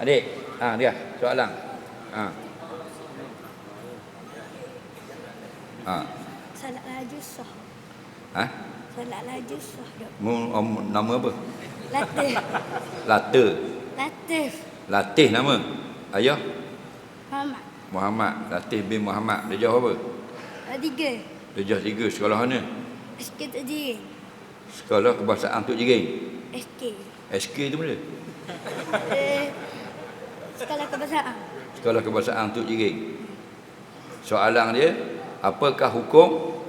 Adik, ha dia soalan. Ha. Ha. Salat laju sah. Ha? Salat laju sah dok. Mu um, nama apa? Latif. Lata. Latif. Latih nama. Ayah Muhammad. Muhammad. Latih bin Muhammad. Darjah apa? Tiga. Darjah tiga. Sekolah mana? SK tak jiring. Sekolah Kebangsaan Tuk Jiring. SK. SK tu mana? Eh, sekolah kebangsaan. Sekolah Kebangsaan Tuk Jiring. Soalan dia, apakah hukum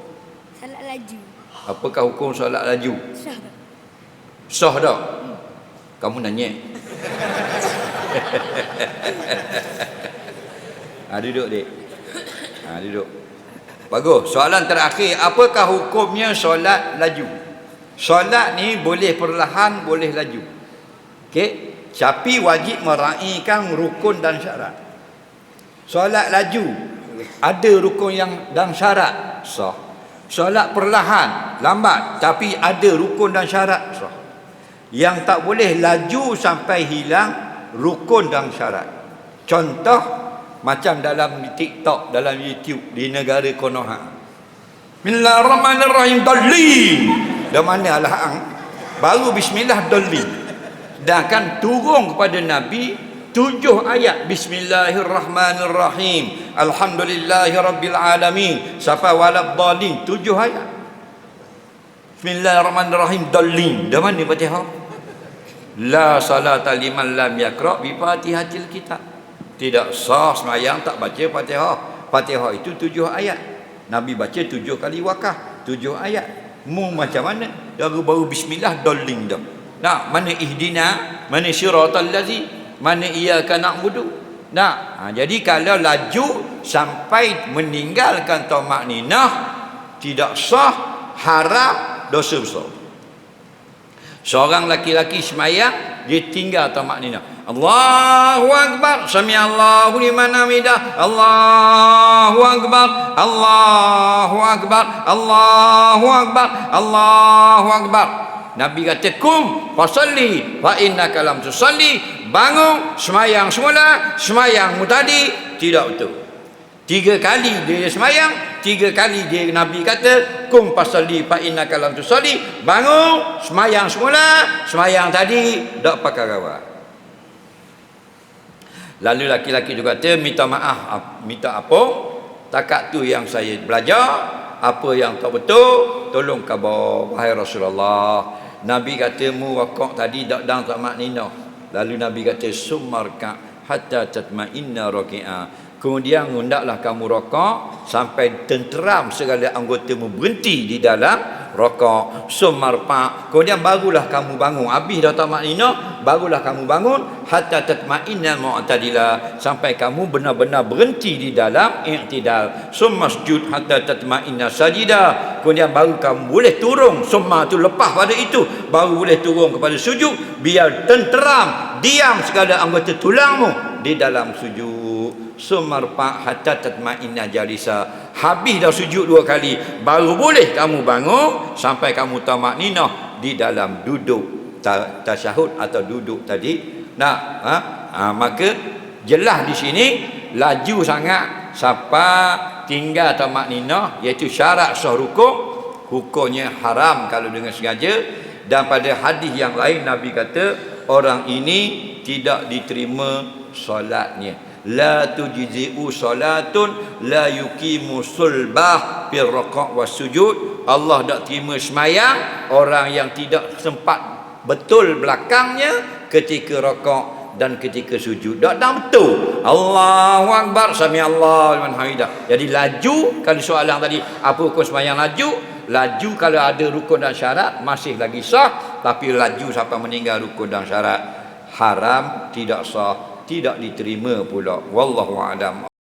Salat laju. apakah hukum solat laju? Sah. Sah tak? Kamu nanya. ha, duduk dik. Ha, duduk. Bagus. Soalan terakhir, apakah hukumnya solat laju? Solat ni boleh perlahan, boleh laju. Okey? Tapi wajib meraihkan rukun dan syarat. Solat laju ada rukun yang dan syarat sah. Solat perlahan, lambat tapi ada rukun dan syarat sah. Yang tak boleh laju sampai hilang rukun dan syarat. Contoh macam dalam TikTok, dalam YouTube di negara Konoha. Bismillahirrahmanirrahim dalin. Dah mana lah hang? Baru bismillah dalin. Sedangkan turun kepada Nabi tujuh ayat. Bismillahirrahmanirrahim. Alhamdulillahi Rabbil Alamin. Sampai walad dalin Tujuh ayat. Bismillahirrahmanirrahim. Dalin Dah mana Fatihah? La salata liman lam yakra' bi fatihatil kitab. Tidak sah semayang tak baca Fatihah. Fatihah itu tujuh ayat. Nabi baca tujuh kali wakah. Tujuh ayat. Mu macam mana? Baru baru bismillah dalin dah Nah, mana ihdina, mana syiratal lazi, mana iyyaka na'budu. Nah, ha, jadi kalau laju sampai meninggalkan tamak ninah tidak sah, haram, dosa besar. Seorang laki-laki semayang dia tinggal tamak ninah. Allahu akbar, sami Allahu liman hamidah. Allahu akbar, Allahu akbar, Allahu akbar, Allahu akbar. Nabi kata kum fasalli fa innaka lam tusalli. Bangun semayang semula semayangmu tadi tidak betul tiga kali dia semayang tiga kali dia Nabi kata kum fasalli fa innaka lam tusalli. Bangun semayang semula semayang tadi tak pakai rawat lalu laki-laki juga kata minta maaf minta apa takat tu yang saya belajar apa yang tak betul tolong khabar wahai Rasulullah. Nabi kata mu rokok tadi tak dang tak maknina lalu Nabi kata sumarka hatta tatma'inna raki'a. Kemudian hendaklah kamu rokok sampai tenteram segala anggotamu berhenti di dalam rokok sumarpa kemudian barulah kamu bangun. Habis dah tak maknina barulah kamu bangun. Hatta tatma'inna mu'tadila. Sampai kamu benar-benar berhenti di dalam i'tidal. Summa sujud hatta tatma'inna sajida. Kemudian baru kamu boleh turun. Summa tu lepas pada itu baru boleh turun kepada sujud. Biar tenteram diam segala anggota tulangmu di dalam sujud. Sumarpa hatta tatma'inna jalisa. Habis dah sujud dua kali baru boleh kamu bangun sampai kamu tamak ninah di dalam duduk tasyahud atau duduk tadi. Nah ha? ha maka jelas di sini laju sangat sampai tinggal tamak ninah iaitu syarat sah rukuk hukumnya haram kalau dengan sengaja. Dan pada hadis yang lain Nabi kata orang ini tidak diterima solatnya. La tujzi'u salatun la yuqimu sulbah fil raka' was sujud. Allah tak terima semayang orang yang tidak sempat betul belakangnya ketika raka' dan ketika sujud. Tak dah betul. Allahu akbar sami Allah liman hamidah. Jadi laju kalau soalan tadi apa hukum semayang laju? Laju kalau ada rukun dan syarat masih lagi sah tapi laju sampai meninggal rukun dan syarat haram tidak sah tidak diterima pula. Wallahu alam